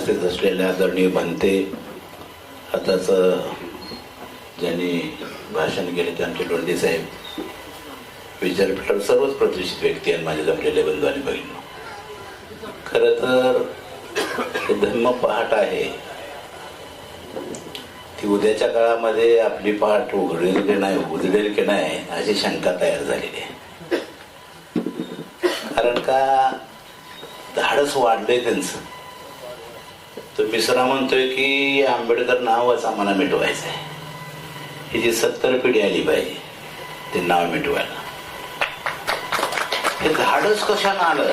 उपस्थित असलेल्या आदरणीय बनते आताच ज्यांनी भाषण केले ते आमचे लोंढे साहेब विचारपीठावर सर्वच प्रतिष्ठित व्यक्ती आहेत माझे जमलेले बंधू आणि बहिण खरं तर हे धर्म पहाट आहे. ती उद्याच्या काळामध्ये आपली पहाट उघडेल की नाही उघडेल की नाही अशी शंका तयार झालेली आहे. कारण का धाडस वाढलंय त्यांचं. तर मिसरा म्हणतोय की आंबेडकर नावच आम्हाला मिटवायचं आहे ही जी सत्तर पिढी आली पाहिजे ते नाव मिटवायला. हे धाडस कशानं आलं?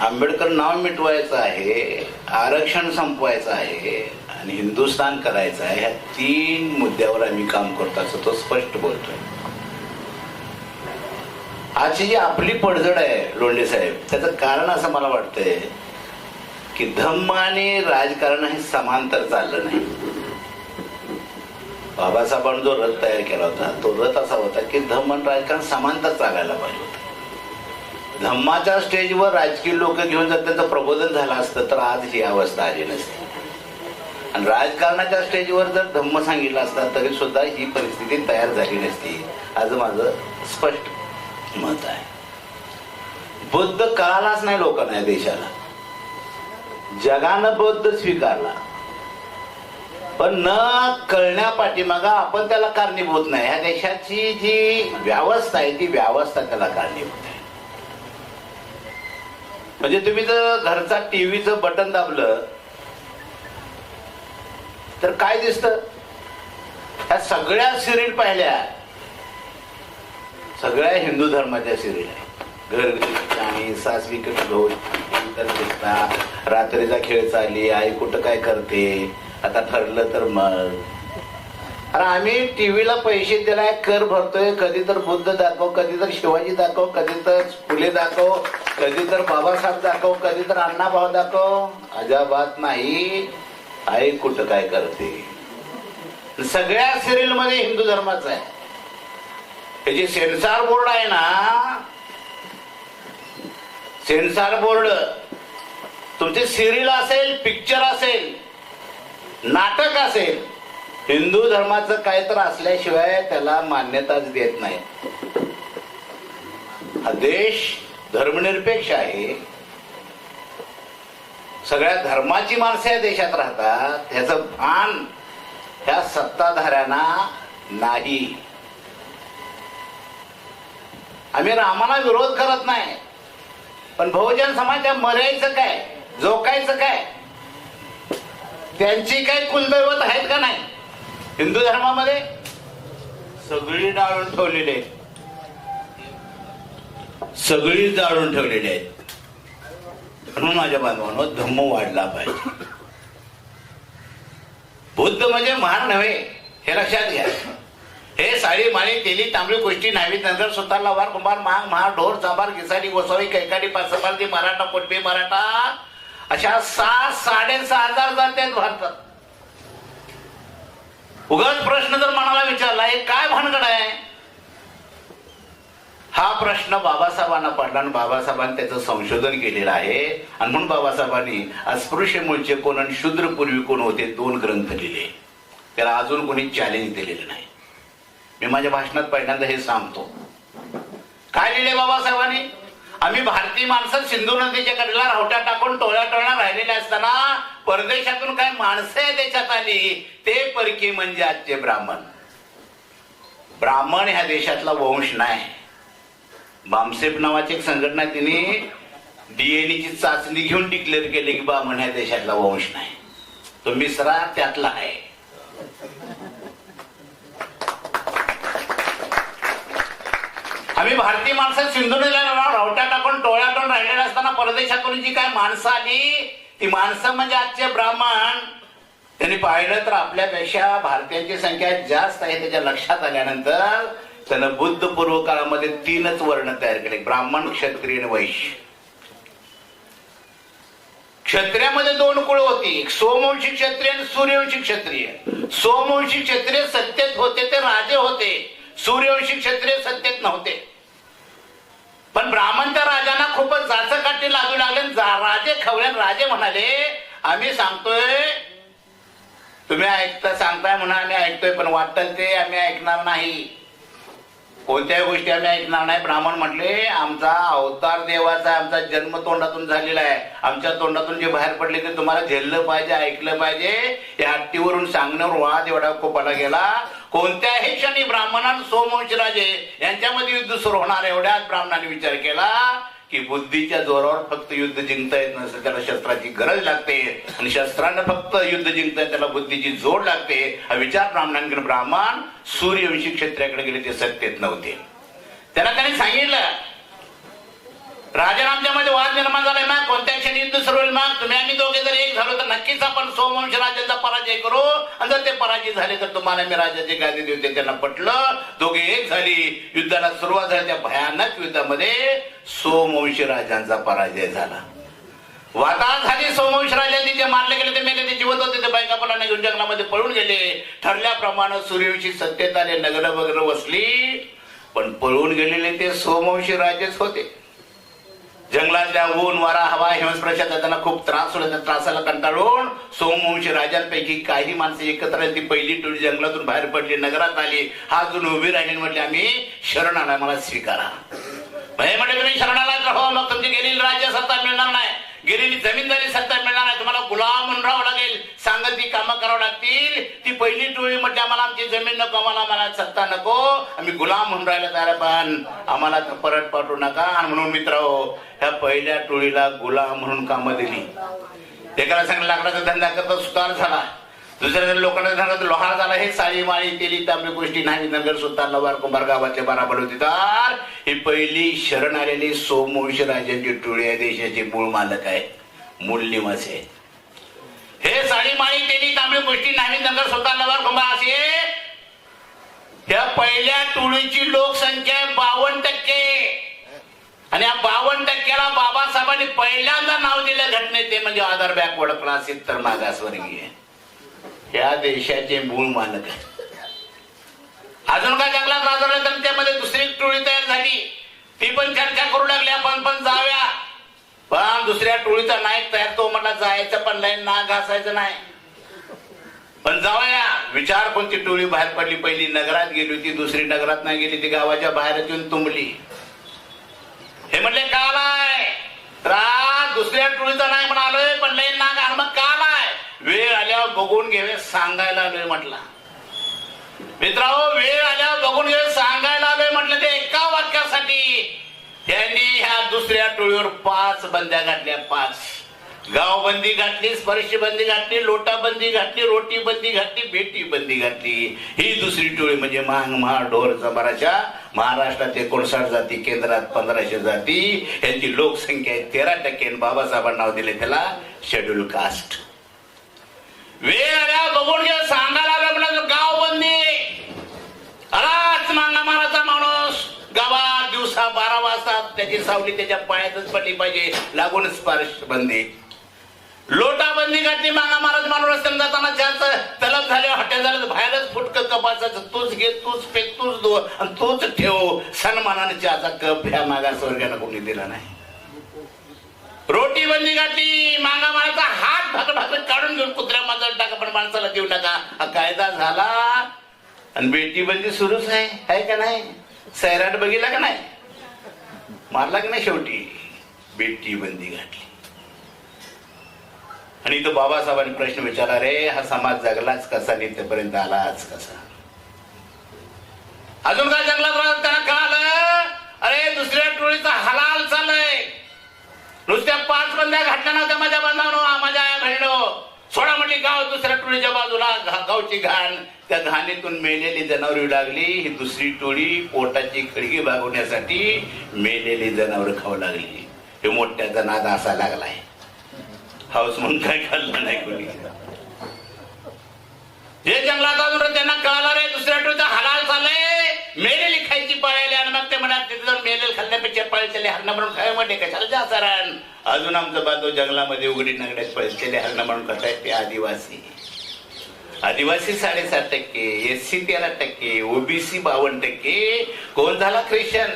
आंबेडकर नाव मिटवायचं आहे आरक्षण संपवायचं आहे आणि हिंदुस्थान करायचं आहे ह्या तीन मुद्द्यावर आम्ही काम करतो असं तो स्पष्ट बोलतोय. आजची जी आपली पडझड आहे लोंढे साहेब त्याचं कारण असं मला वाटतंय की धम्म आणि राजकारण हे समांतर चाललं नाही. बाबासाहेबांनी जो रथ तयार केला होता तो रथ असा होता की धम्म आणि राजकारण समांतर चालायला पाहिजे होतं. धम्माच्या स्टेजवर राजकीय लोक घेऊन जर त्यांचं प्रबोधन झालं असतं तर आज ही अवस्था आली नसती. आणि राजकारणाच्या स्टेजवर जर धम्म सांगितलं असता तरी सुद्धा ही परिस्थिती तयार झाली नसती. आज माझं स्पष्ट मत आहे. बुद्ध कळालाच नाही लोकांना या देशाला. जगानं बौद्ध स्वीकारला. पण न कळण्या पाठीमागा आपण त्याला कारणीभूत नाही. ह्या देशाची जी व्यवस्था आहे ती व्यवस्था त्याला कारणीभूत आहे. म्हणजे तुम्ही जर घरचा टीव्हीचं बटन दाबलं तर काय दिसत? ह्या सगळ्या सिरील पाहिल्या. सगळ्या हिंदू धर्माच्या सिरील आहे घर आणि सासवी ढोल रात्रीचा खेळ चालली आई कुठं काय करते? आता ठरलं तर मग. अरे आम्ही टीव्हीला पैसे दिलाय कर भरतोय. कधी तर बुद्ध दाखव कधी तर शिवाजी दाखव कधी तर फुले दाखव कधी तर बाबासाहेब दाखव कधी तर अण्णाभाऊ दाखव. अजाबात नाही. आई कुठं काय करते? सगळ्या सिरियलमध्ये हिंदू धर्माच आहे. हे जे बोर्ड आहे ना सेन्सार बोर्ड. तुमचे सिरियल असेल पिक्चर असेल नाटक असेल हिंदू धर्माचं काय तर असल्याशिवाय त्याला मान्यताच देत नाही. हा देश धर्मनिरपेक्ष आहे. सगळ्या धर्माची माणसं या देशात राहतात. ह्याचं भान ह्या सत्ताधाऱ्यांना नाही. आम्ही रामाला विरोध करत नाही. पण बहुजन समाजाच्या मरायचं काय? जोकायचं काय? त्यांची काय कुलदैवत आहेत का नाही? हिंदू धर्मामध्ये सगळी डाळून ठेवलेली आहेत. सगळी जाळून ठेवलेली आहेत. म्हणून माझ्या बांधवांनो धम्म वाढला पाहिजे. बुद्ध म्हणजे महान नव्हे हे लक्षात घ्या. हे साडी माळी तेली तांबडी गोष्टी न्हावी नंतर सुतार लवार कुंभार महाग महार ढोर चांभार घिसाडी गोसावी कैकाडी पाचसपारती मराठा पोटपी मराठा. अशा सात साडेसहा हजार जात्यात भारतात. उगाच प्रश्न जर मनाला विचारला हे काय भानगड आहे? हा प्रश्न बाबासाहेबांना पडला आणि बाबासाहेबांनी त्याचं संशोधन केलेलं आहे. आणि म्हणून बाबासाहेबांनी अस्पृश्य मूळचे कोण आणि शूद्र पूर्वी कोण होते दोन ग्रंथ लिहिले. त्याला अजून कोणी चॅलेंज दिलेलं नाही. मी माझ्या भाषणात पहिल्यांदा हे सांगतो. काय लिहिले बाबासाहेबांनी? आम्ही भारतीय माणसं सिंधू नदीच्या कडेला रावट्या टाकून टोळ्या टोळ्या राहिलेल्या असताना परदेशातून काय माणसं देशात आली? ते परकी म्हणजे आजचे ब्राह्मण. ब्राह्मण ह्या देशातला वंश नाही. बामसेप नावाची एक संघटना तिने डीएनएची चाचणी घेऊन डिक्लेअर केली की ब्राह्मण ह्या देशातला वंश नाही. तो मिसरा त्यातला आहे. आम्ही भारतीय माणसं सिंधू नदीला रावट्या टाकून टोळ्यातून राहिलेले असताना परदेशातून जी काय माणसं आली ती माणसं म्हणजे आजचे ब्राह्मण. त्यांनी पाहिलं तर आपल्यापेक्षा भारतीयांची संख्या जास्त आहे त्याच्या लक्षात आल्यानंतर त्यानं बुद्ध पूर्व काळामध्ये तीनच वर्ण तयार केले. ब्राह्मण क्षत्रिय आणि वैश्य. क्षत्रियामध्ये दोन कुळ होती. एक सोमवंशी क्षत्रिय आणि सूर्यवंशी क्षत्रिय. सोमवंशी क्षत्रिय सत्तेत होते ते राजे होते. सूर्यवंशी क्षत्रिय सत्तेत नव्हते. पण ब्राह्मणच्या राजांना खूपच जाचक लागू लागले जा- राजे खवळ्यात राजे म्हणाले आम्ही सांगतोय तुम्ही ऐकता सांगताय म्हणा आम्ही ऐकतोय पण वाटतं ते आम्ही ऐकणार नाही. कोणत्याही गोष्टी आम्ही ऐकणार नाही. ब्राह्मण म्हटले आमचा अवतार देवाचा आमचा जन्म तोंडातून झालेला आहे. आमच्या तोंडातून जे बाहेर पडले ते तुम्हाला झेललं पाहिजे ऐकलं पाहिजे. या हट्टीवरून सांगण्यावर वाद एवढा कोपाला गेला. कोणत्याही क्षणी ब्राह्मणान सोमवंश राजे यांच्यामध्ये युद्ध सुरू होणार एवढ्याच ब्राह्मणाने विचार केला. की बुद्धीच्या जोरावर फक्त युद्ध जिंकता येत नसतं त्याला शस्त्राची गरज लागते. आणि शस्त्रानं फक्त युद्ध जिंकता त्याला बुद्धीची जोड लागते. हा विचार ब्राह्मणांकडे ब्राह्मण सूर्यवंशी क्षेत्राकडे गेले ते सत्तेत नव्हते. त्याला त्यांनी सांगितलं राजा मध्ये वाद निर्माण झालाय मग कोणत्या क्षणी युद्ध सुरू होईल? मग तुम्ही आम्ही दोघे जर एक झालो तर नक्कीच आपण सोमवंश राजाचा पराजय करू. आणि जर ते पराजय झाले तर तुम्हाला मी राजाची गादी देऊ ते त्यांना पटलं दोघे एक झाली. युद्धाला सुरुवात झाली. त्या भयानक युद्धामध्ये सोमवंशी राजांचा पराजय झाला. वाता झाली सोमवंश राजांनी जे मारले गेले ते मेले ते जिवंत होते. ते बायकापणाने घेऊन जंगलामध्ये पळून गेले. ठरल्याप्रमाणे सूर्यवंशी सत्तेत आले. नगर वगैरे वसली पण पळून गेलेले ते सोमवंशी राजेच होते. जंगलातल्या ऊन वारा हवा हिमस्पर्शाचा त्यांना खूप त्रास होता. त्या त्रासाला कंटाळून सोमवंशी राजांपैकी काही माणसं एकत्र ती पहिली टोळी जंगलातून बाहेर पडली नगरात आली. हा जुन उभी राहिली म्हटली आम्ही शरण आला मला स्वीकारा. म्हणजे म्हटलं तुम्ही शरणाला राहो मग तुमची गेलेली राज्य सत्ता मिळणार नाही. गेलेली जमीनदारी सत्ता मिळणार नाही. तुम्हाला गुलाम म्हणून राहावं लागेल. सांगत ती कामं करावं लागतील. ती पहिली टोळी म्हणजे आम्हाला आमची जमीन नको आम्हाला मला सत्ता नको. आम्ही गुलाम म्हणून राहिला तयार पण आम्हाला परत पाठवू नका. आणि म्हणून मित्र हो, ह्या पहिल्या टोळीला गुलाम म्हणून कामं दिली. एकाला सांगितलं लाकडाचा धंदा करता सुतार झाला. दुसऱ्या लोकांना सांगत लोहार झाला हे साळी माळी केली तांबडी गोष्टी नाही. नगर सुद्धा नवार कुंभार गावातले बराबर होती. तर ही पहिली शरण आलेली सोमवंश राजांची टोळी आहे देशाचे मूळ मालक आहे मूळ निवास आहे. हे साळी माळी केली तांबडी गोष्टी नाही नगर सुद्धा नवार कुंभार असे. या पहिल्या टोळीची लोकसंख्या बावन्न टक्के. आणि या बावन्न टक्क्याला बाबासाहेबांनी पहिल्यांदा नाव दिलं घटनेत ते म्हणजे आधार बॅकवर्ड क्लास इतर मागासवर्गीय या देशाचे मूळ मालक आहे अजून काय जंगलात राजवलं तर त्यामध्ये दुसरी टोळी तयार झाली. ती पण चर्चा करू लागली आपण पण जाऊया पण दुसऱ्या टोळीचा नायक तयार तो म्हटला जायचं पण लाईन ना घासायचं नाही. पण जाऊया. विचार कोणती टोळी बाहेर पडली. पहिली नगरात गेली होती दुसरी नगरात नाही गेली ती गावाच्या बाहेर येऊन तुंबली. हे म्हटले कालाय. रात दुसऱ्या टोळीचा नाही म्हणालोय पण लय नाग आणि मग कालाय. वेळ आल्यावर बघून घेवे सांगायला आलोय म्हटला. मित्रांनो वेळ आल्यावर बघून घेवे सांगायला आलोय म्हटलं ते एका वाक्यासाठी त्यांनी ह्या दुसऱ्या टोळीवर पाच बंद्या घातल्या पाच. गावबंदी घातली स्पर्श बंदी घातली लोटाबंदी घातली रोटी बंदी घातली भेटी बंदी घातली. ही दुसरी टोळी म्हणजे मांग महाड ढोर चंबाराच्या महाराष्ट्रात एकोणसाठ जाती केंद्रात पंधराशे जाती. यांची लोकसंख्या आहे तेरा टक्के बाबासाहेबांना नाव दिले त्याला शेड्यूल कास्ट वेळ आल्या बघून घ्या सांगायला आलं गाव बंदी. अलाच मांगा माराचा माणूस. गावात दिवसा बारा वाजता त्याची सावली त्याच्या पायातच पडली पाहिजे. लागून स्पर्श बंदी. लोटाबंदी घातली मांगा महाराज माणूस रस्त्याने जाताना जास्त तलब झाले हॉटेल झालं तर बाहेरच फुटक कपाचाचं तूच घे तूच फेक तूच दो आणि तूच ठेव. सन्मानाने चहाचा कप ह्या मागास वर्गाला कोणी दिला नाही. रोटी बंदी घातली मांगा माणसा हात भाकर भाकर काढून घेऊन कुत्र्या माणसाला टाका पण माणसाला देऊ टाका हा कायदा झाला. आणि बेटी बंदी सुरूच आहे. आहे का नाही? सैराट बघितला का नाही? मारला की नाही शेवटी? बेटी बंदी घातली. आणि तो बाबासाहेबांनी प्रश्न विचारला रे हा समाज जगलाच कसा? नेतेपर्यंत आलाच कसा? अजून काय जंगलात राहत त्यांना कळालं? अरे दुसऱ्या टोळीचा हलाल चालय नुसत्या पाच बंद्या घातल्या नव्हत्या माझ्या बांधावनो हो, माझ्या आया बहिणो सोडा म्हटली गाव दुसऱ्या टोळीच्या बाजूला. गावची घाण. त्या घाणीतून मेलेली जनावर लागली. ही दुसरी टोळी पोटाची खडगी भागवण्यासाठी मेलेली जनावर खाऊ लागली. हे मोठ्याचा नाद असा लागलाय. हाऊस म्हणून काय खाल्लं नाही कोणी. जे जंगलात अजून त्यांना कळालं रे दुसऱ्या टोळीचा हलाल चाललंय मेलेली खायची पळायली आणि मग ते म्हणत तिथे जाऊन मेलेल पळतले पळचले हरण म्हणून काय म्हणते कशाला जाचारण अजून आमचं बाजू जंगलामध्ये उघडी नगड्यात पळचले हरण म्हणून कसं खातायत ते आदिवासी. आदिवासी साडेसात टक्के एस सी तेरा टक्के ओबीसी बावन्न टक्के. कोण झाला ख्रिश्चन?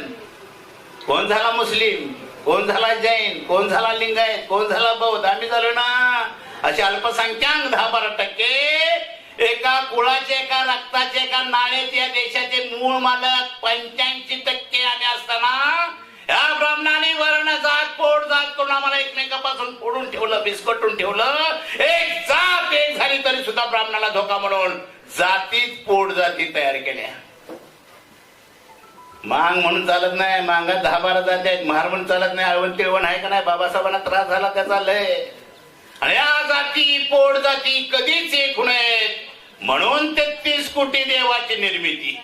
कोण झाला मुस्लिम? कोण झाला जैन? कोण झाला लिंगायत? कोण झाला बौद्ध? आम्ही झालो ना. असे अल्पसंख्याक दहा बारा टक्के. एका कुळाचे एका रक्ताचे एका नाण्याचे या देशाचे मूळ मालक पंच्याऐंशी टक्के आम्ही असताना या ब्राह्मणाने वर्ण जात पोट जात करून आम्हाला एकमेकापासून फोडून ठेवलं बिस्कटून ठेवलं. एक जात एक झाली तरी सुद्धा ब्राह्मणाला धोका म्हणून जातीत पोट जाती तयार केल्या. मांग म्हणून चालत नाही मांगात दहा बारा जाती आहेत महार म्हणून चालत नाही अळवण तिळवण आहे का नाही बाबासाहेबांना त्रास झाला त्याचा लय. आणि या जाती पोट जाती कधीच एक नयेत. म्हणून तेहतीस कोटी देवाची निर्मिती.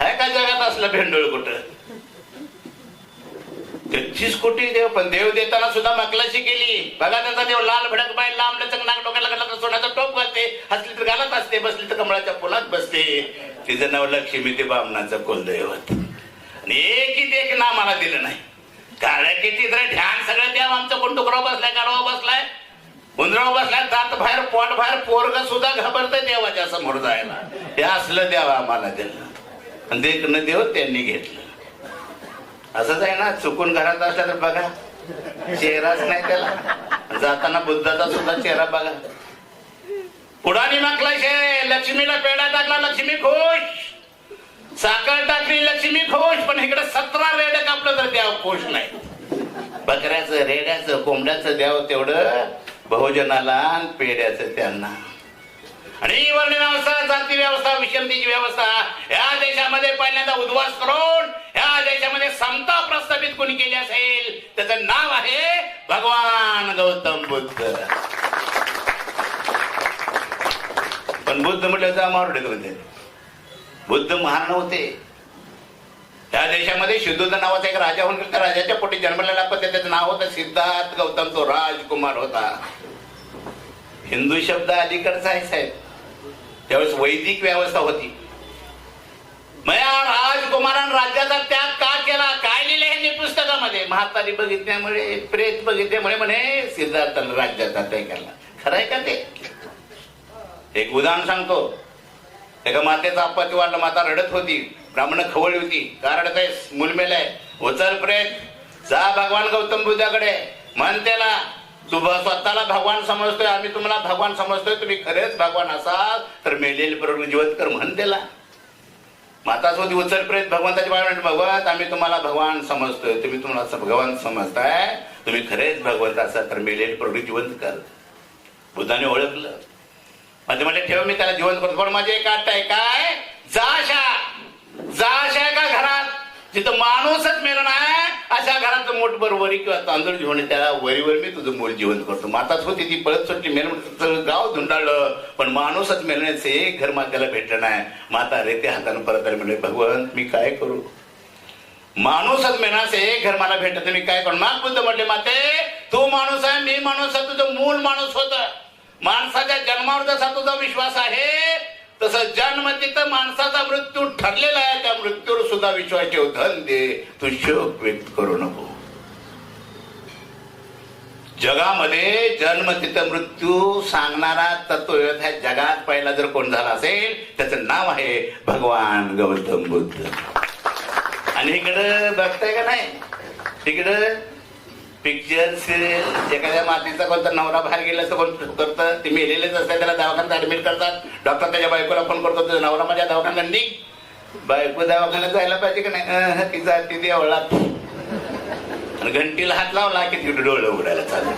आहे का जगात असलं भेंडोळ कुठं? तेहतीस कोटी देव पण देव देताना सुद्धा मकलाशी केली. बघा त्याचा देव लाल भडक बाय लांब लचक नाक डोक्याला घालत तर सोन्याचा टोप घालते. हसली तर घालत असते बसली तर कमळाच्या फुलात बसते. तिचं नाव लक्ष्मी ते बामणाचं कुलदैवत. आणि एकही एक ना मला दिलं नाही. काळ्या किती तर ध्यान सगळं द्या आमचं कोण डुकराव बसलाय गाडवा बसलाय. उंदराव बसलाय दात बाहेर पोट बाहेर पोरग सुद्धा घाबरतंय देवाच्या समोर जायला. हे असलं द्यावा आम्हाला दिलं. आणि देखणं देव त्यांनी घेतलं. असंच आहे ना चुकून घरात असला तर बघा. चेहराच नाही त्याला. जाताना बुद्धाचा सुद्धा चेहरा बघा. पुढानी मागला शे लक्ष्मीला पेढा टाकला लक्ष्मी खुश. साखर टाकली लक्ष्मी खुश. पण इकडे सतरा रेड कापलं तर द्याव खुश नाही. बकऱ्याचं रेड्याचं कोंबड्याचं द्यावं तेवढं. बहुजनाला पेड्याचं त्यांना. आणि वर्ण व्यवस्था जाती व्यवस्था विषमतेची व्यवस्था या देशामध्ये पहिल्यांदा उद्वास करून या देशामध्ये समता प्रस्थापित कोणी केली असेल त्याचं नाव आहे भगवान गौतम बुद्ध. पण बुद्ध म्हटलं तर मारुडे होते. बुद्ध महान नव्हते. त्या देशामध्ये शुद्धोद नावाचा एक राजा होऊन त्या राजाच्या पोटी जन्मलेला पण त्याचं नाव होतं सिद्धार्थ गौतम तो राजकुमार होता. हिंदू शब्द अलीकडचा आहे साहेब. त्यावेळेस वैदिक व्यवस्था होती. मया राजकुमारान राज्याचा त्याग का केला? काय लिहिले ह्यांनी पुस्तकामध्ये? म्हातारी बघितल्यामुळे प्रेत बघितल्यामुळे म्हणे सिद्धार्थानं राज्याचा त्याग केला. खरं आहे का ते? एक उदाहरण सांगतो. एका मातेचा आपत्ती वाढलं माता रडत होती. ब्राह्मण खवळली होती. का रडत मुलमेल आहे. उचल प्रेत. जा भगवान गौतम बुद्धाकडे. म्हण त्याला तू स्वतःला भगवान समजतोय आम्ही तुम्हाला भगवान समजतोय तुम्ही खरेच भगवान असाल तर मेलेले प्रभू जिवंत कर म्हण त्याला. माता होती उचल प्रेत भगवंताची बाळ म्हणते आम्ही तुम्हाला भगवान समजतोय तुम्ही तुम्हाला असं भगवान समजताय तुम्ही खरेच भगवंत असाल तर मेलेले प्रभू जिवंत कर बुद्धाने ओळखलं. म्हणजे म्हणजे ठेव मी त्याला जिवंत करतो पण माझी एक आठ आहे काय? जाशा जाशा का घरात? जिथं माणूसच मेलं नाही अशा घरात मोठ वरी किंवा तांदूळ घेऊन त्याला वरीवर मी तुझं मूल जिवंत करतो. माताच होती ती पळत सुटली. मेल गाव धुंडाळलं. पण माणूसच मेलण्याचं एक घर मात्याला भेटलं नाही. माता रेते हाताने परत आली म्हणजे भगवंत मी काय करू? माणूसच मेनाचे एक घर मला भेटत मी काय करू? माग बुद्ध म्हटले माते तू माणूस आहे मी माणूस आहे तुझं मूल माणूस होत. माणसाच्या जन्मावर जसा तुझा विश्वास आहे तसं जन्म तिथं माणसाचा मृत्यू ठरलेला आहे त्या मृत्यूवर सुद्धा विश्वास ठेव. धन दे तू शोक व्यक्त करू नको. जगामध्ये जन्म तिथं मृत्यू सांगणारा तत्व ह्या जगात पहिला जर कोण झाला असेल त्याचं नाव आहे भगवान गौतम बुद्ध. आणि इकडं बघताय का नाही? इकडं पिक्चर सिरियल एखाद्या मातीचा कोणता नवरा बाहेर गेला तर कोण करतं? ते मेलेलेच असतात त्याला दवाखान्यात ऍडमिट करतात. डॉक्टर त्याच्या बायकोला फोन करतो तुझा नवरा माझ्या दवाखान्यात निघ बायको दवाखान्यात जायला पाहिजे का नाही? तिचा ती जाते आणि घंटीला हात लावला की तिकडे डोळे उघडायला चालू.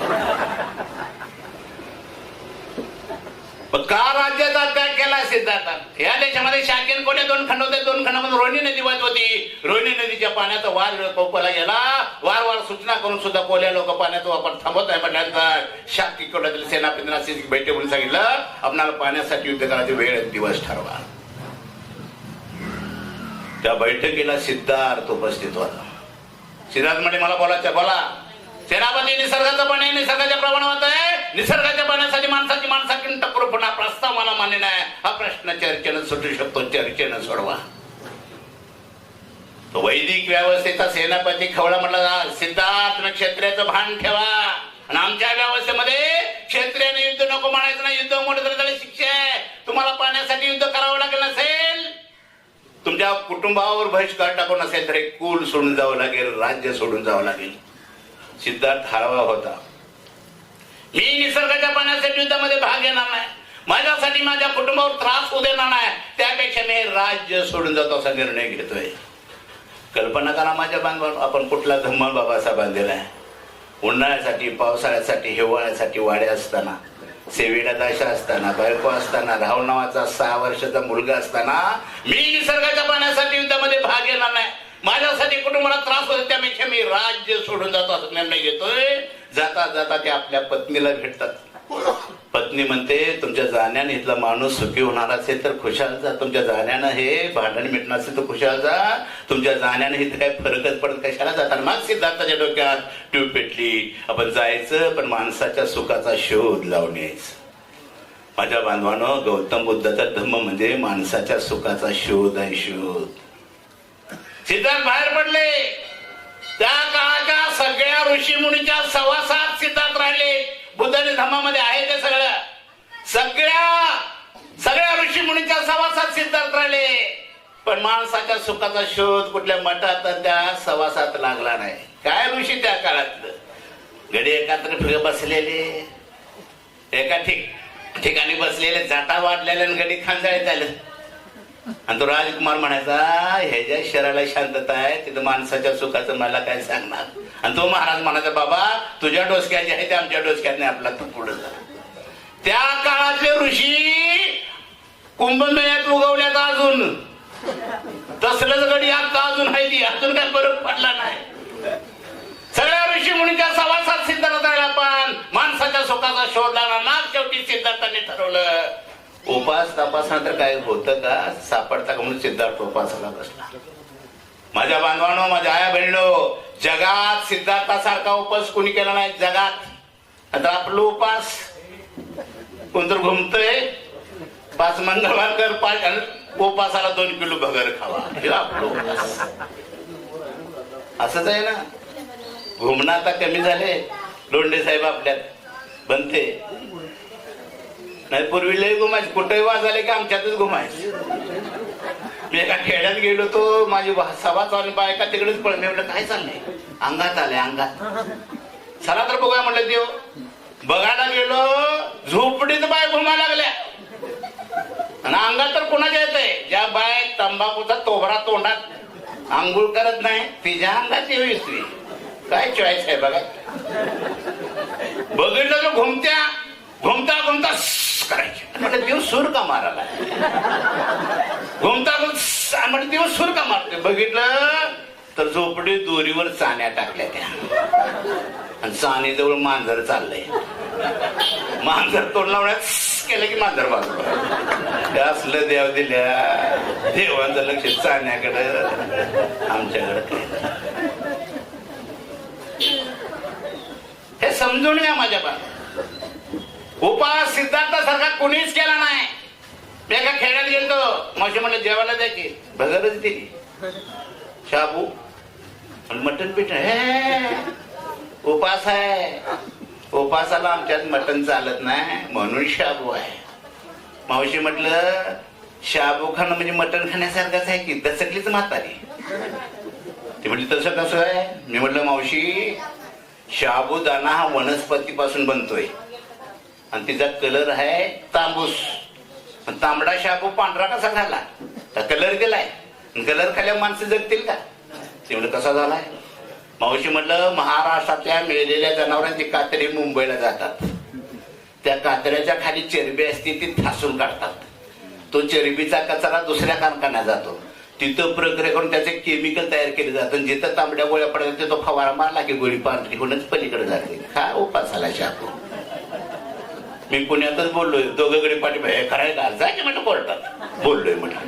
पण का राज्याचा त्याग केला सिद्धार्थात या देशामध्ये शाखेन कोण्या दोन खंड होते? दोन खंडामध्ये रोहिणी नदी वाहत होती. रोहिणी नदीच्या पाण्याचा वार कोपला गेला. वार वार सूचना करून सुद्धा कोल्या लोक पाण्याचा वापर थांबवत आहे म्हटल्यानंतर शाखी कोटातील सेनापतींना भेटे म्हणून सांगितलं आपणाला पाण्यासाठी युद्ध करायची वेळ दिवस ठरवा. त्या बैठकीला सिद्धार्थ उपस्थित होता. सिद्धार्थ म्हणजे मला बोलायचं बोला. सेनापती निसर्गाचं पाणी निसर्गाच्या प्रमाणात आहे. निसर्गाच्या मला मान्य नाही. हा प्रश्न चर्चेनं सुटू शकतो चर्चेनं सोडवा. वैदिक व्यवस्थेचा सेनापती खवळा म्हटला सिद्धार्थ क्षेत्र्याचं भान ठेवा. आणि आमच्या व्यवस्थेमध्ये क्षत्रियाने युद्ध नको म्हणायचं नाही. युद्ध मोठं तर त्याला शिक्षा आहे. तुम्हाला पाण्यासाठी युद्ध करावं लागेल नसेल? तुमच्या कुटुंबावर बहिष्कार टाकून असेल तर एक कुल सोडून जावं लागेल राज्य सोडून जावं लागेल. सिद्धार्थ हरावा होता. मी निसर्गाच्या पाण्यासाठी युद्धामध्ये भाग घेणार नाही. माझ्यासाठी माझ्या कुटुंबावर त्रास होऊ देणार नाही. त्यापेक्षा मी राज्य सोडून जातो असा निर्णय घेतोय. कल्पना करा माझ्या बांधवांनो आपण कुठला धम्मल बाबा असा बांधलेला आहे? उन्हाळ्यासाठी पावसाळ्यासाठी हिवाळ्यासाठी वाड्या असताना सेवेला दाशा असताना बायको असताना राहुल नावाचा सहा वर्षाचा मुलगा असताना मी निसर्गाच्या पाण्यासाठी युद्धामध्ये भाग घेणार नाही. माझ्यासाठी कुटुंबाला त्रास होतो त्यापेक्षा मी राज्य सोडून जातो असा निर्णय घेतोय. जाता जाता ते आपल्या पत्नीला भेटतात. पत्नी म्हणते तुमच्या जाण्याने इथला माणूस सुखी होणार असेल तर खुशाल जा. तुमच्या जाण्यानं हे भांडण मिटणार असेल तर खुशाल जा. तुमच्या जाण्याने इथं काही फरकच पडत कशाला जातात मग सिद्धार्थाच्या डोक्यात ट्यूब पेटली. आपण जायचं पण माणसाच्या सुखाचा शोध लावून यायचं. माझ्या बांधवानं गौतम बुद्धाचा धम्म म्हणजे माणसाच्या सुखाचा शोध आहे शोध. सिद्धार्थ बाहेर पडले. त्या काळाच्या सगळ्या ऋषी मुनीच्या सवासात सिद्धार्थ राहिले. बुद्धाने धम्मामध्ये आहे ते सगळं. सगळ्या सगळ्या ऋषी मुनीच्या सवासात सिद्धार्थ राहिले. पण माणसाच्या सुखाचा शोध कुठल्या मठात त्या सवासात लागला नाही. काय ऋषी त्या काळातलं? गडी एकात्र फिर बसलेले. एका ठिक ठिकाणी बसलेले जाटा वाढलेले आणि गडी खांजाळीत आलं. आणि तो राजकुमार म्हणायचा ह्याच्या शरीराला शांतता आहे तिथं माणसाच्या सुखाचं मला काय सांगणार? आणि तो महाराज म्हणायचा बाबा तुझ्या डोसक्यात जे आहे ते आमच्या डोसक्यात नाही आपला तू पुढे जा. त्या काळातले ऋषी कुंभमेळ्यात उगवल्यात अजून. तसलंच गडी आता अजून आहे ती अजून काय फरक पडला नाही. सगळ्या ऋषी मुनीच्या सवासात सिद्धार्थ राहिला पण माणसाच्या सुखाचा शोध लागला. ना शेवटी सिद्धार्थाने ठरवलं उपास तपासनंतर काय होतं का? सापडता का म्हणून सिद्धार्थ उपासाला बसला. माझ्या बांधवांनो माझ्या आया बहिणो जगात सिद्धार्थासारखा उपास कोणी केला नाही? जगात. आता आपलं उपास कोणतर घुमतय? पाच मंगळवार कर पाच उपासाला दोन किलो भगर खावा. हे आपलं उपास. असंच आहे ना? घुमणं आता कमी झाले. लोंढे साहेब आपल्यात बनते. नाही पूर्वी लय घुमायचे. कुठेही वाजाले की आमच्यातच घुमायचे. मी एका खेड्यात गेलो तो माझी सभा चालू बायका तिकडेच पळ मी म्हटलं काय चाललंय? अंगात आलंय अंगात. चला तर बघूया म्हटलं देव. बघायला गेलो झोपडीत बाय घुमा लागल्या. आणि अंगात तर कुणाच्या येतंय? ज्या बाय तंबाखूचा तोबरा तोंडात आंघोळ करत नाही तिच्या अंगात येऊ येतोय काय चॉईस आहे बघा. बघितलं तर घुमत्या घुमता घुमता करायची म्हटलं देव सूर का मारायला? घुमता घुमता म्हणजे देव सूर का मारतोय? बघितलं तर झोपडी दोरीवर चाण्या टाकल्या त्या. आणि चाणीजवळ मांजर चाललंय. मांजर तोंड लावण्यात केलं की मांजर बाजूला असलं देव दिल्या देवांचं लक्ष चाण्याकडं आमच्याकडं काय? हे समजून घ्या माझ्या बाबा उपास सिद्धार्थासारखा कोणीच केला नाही. मी एका खेड्यात गेलो मावशी म्हणलं जेवायला द्यायची भगरच दिली शाबू मटन पीठ हे उपास आहे. उपासाला आमच्यात मटन चालत नाही म्हणून शाबू आहे. मावशी म्हटलं शाबू खाणं म्हणजे मटण खाण्यासारखंच आहे की दसकलीच म्हातारी. ती म्हटली तसं कसं आहे? मी म्हटलं मावशी शाबुदाना हा वनस्पतीपासून बनतोय. आणि तिचा कलर आहे तांबूस. तांबडा शाबू पांढरा कसा झाला कलर दिलाय कलर खाल्या माणसं जगतील का? ते म्हणलं कसा झालाय? मावशी म्हटलं महाराष्ट्रातल्या मिळलेल्या जनावरांची कातडी मुंबईला जातात. त्या कातड्याच्या खाली चरबी असते ती ठासून काढतात. तो चरबीचा कचरा दुसऱ्या कारखान्यात जातो. तिथं प्रक्रिया करून त्याचे केमिकल तयार केले जातात. जिथं तांबड्या गोळ्या पडतात तिथं तो फवारा मारला की गोळी पांढरी होऊनच पलीकडे जाते. हा उपासाला शाबू? मी पुण्यातच बोललोय. दोघेकडे पाठी करायला जा म्हटलं कोर्टात. बोललोय म्हटलं.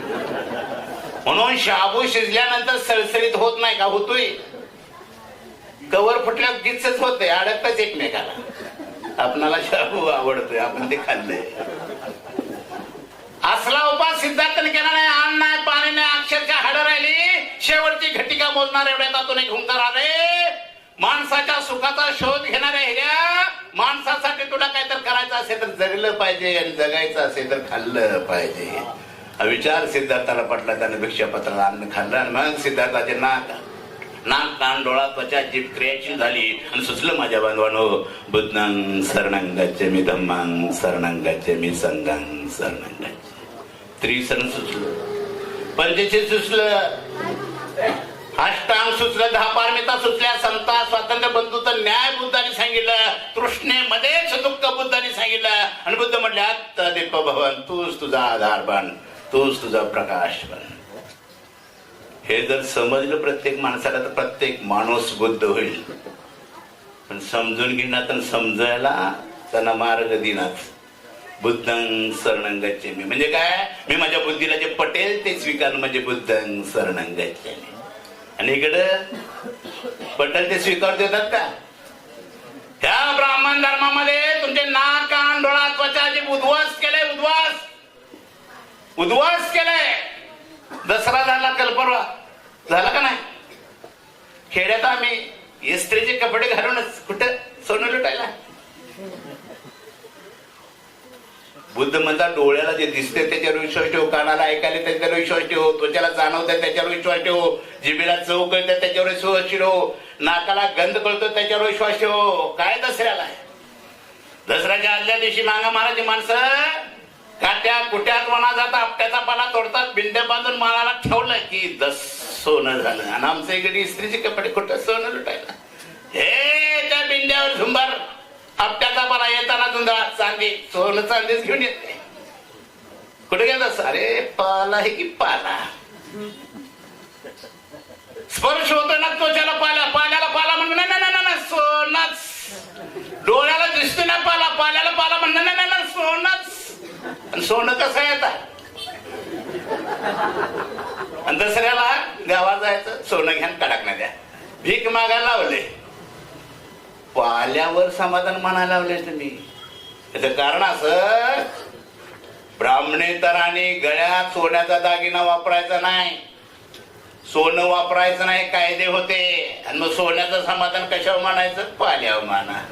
म्हणून शाबू शिजल्यानंतर सळसळीत होत नाही का? होतोय. कवर फुटल्या गिचच होतंय अडकतच एकमेकाला. आपणाला शाबू आवडतोय. आपण ते खाल्लंय. असला उपास सिद्धार्थने केला नाही अन्न नाही पाणी नाही अक्षरशः हाड राहिली. शेवटची घटिका बोलणार एवढ्या तातून एक हुंकार आले. माणसाच्या सुखाचा शोध घेणाऱ्या ह्या माणसासाठी तुला काय तर करायचं असेल तर जगलं पाहिजे आणि जगायचं असेल तर खाल्लं पाहिजे. विचार सिद्धार्थाला पटला त्यानं भिक्षापत्राला अन्न खाल्लं आणि मग सिद्धार्थाचे नाक नाक कान डोळा त्वचा जीप क्रियाशील झाली आणि सुचलं माझ्या बांधवानो बुद्धांग सरणांगाचे मी धम्मांग शरणांगाचे मी संगांग सरणांगाचे त्रिसरण सुचलं. पंचशील सुचलं. अष्टांग सुचलं दहा पारमिता सुचल्या संता स्वातंत्र्य बंधुता न्याय बुद्धाने सांगितलं तृष्णेमध्येच दुःख बुद्धाने सांगितलं. आणि बुद्ध म्हटले आत्ता दीप भवन तूच तुझा आधार बन तूच तुझा प्रकाश बन. हे जर समजलं प्रत्येक माणसाला तर प्रत्येक माणूस बुद्ध होईल. पण समजून घेणार तर समजायला त्यांना मार्ग दिनाच बुद्धं शरणंगाचे मी. म्हणजे काय? मी माझ्या बुद्धीला जे पटेल ते स्वीकारणं म्हणजे बुद्धं शरणंगाचे मी. आणि इकडं पटेल ते स्वीकार देतात का? ह्या ब्राह्मण धर्मामध्ये तुमचे नाक कान डोळा त्वचा जे उद्ध्वस्त केले उद्ध्वस्त उद्ध्वस्त केले. दसरा झाला कल्परवा. झाला का नाही? खेड्यात आम्ही इस्त्रीचे कपडे घालूनच कुठं सोनं लुटायला? बुद्ध म्हणतात डोळ्याला जे दिसते त्याच्यावर विश्वास ठेव कानाला ऐकायला त्याच्यावर विश्वास ठेव त्वचाला जाणवतं त्याच्यावर विश्वास ठेव जिबेला चव कळतं त्याच्यावर विश्वास ठेव नाकाला गंध कळतो त्याच्यावर विश्वास ठेव. काय दसऱ्याला आहे? दसऱ्याच्या आदल्या दिवशी मांगा महाराज माणसं काट्या कुट्यात म्हणा जातात आपट्याचा पाला तोडतात बिंद्या बांधून मनाला ठेवलं की दस सोनं झालं. आणि आमच्या इकडे इस्त्रीचे कपडे कुठं सोनं लुटायला? हे त्या बिंद्यावर झुंबर. आपट्याचा पाला येताना तुमचा चांदी सोनं चांदीच घेऊन येते कुठे गेलं अरे पाला हे की पाला? स्पर्श होतो ना त्वचाला पाला. पाल्याला पाला म्हणून नाही ना ना ना सोनाच. डोळ्याला दिसतो ना पाला. पाल्याला पाला म्हणणं ना ना ना सोनच. आणि सोनं कसं येतात आणि दसऱ्याला गावात जायचं. सोनं घ्या कडक द्या. भीक मागायला लावले. पाल्यावर समाधान म्हणायला लावले तुम्ही त्याचं कारण असं ब्राह्मणेतराने गळ्यात सोन्याचा दागिना वापरायचा नाही. सोनं वापरायचं नाही कायदे होते. आणि मग सोन्याचं समाधान कशावर मानायचं? पाल्यावर माना.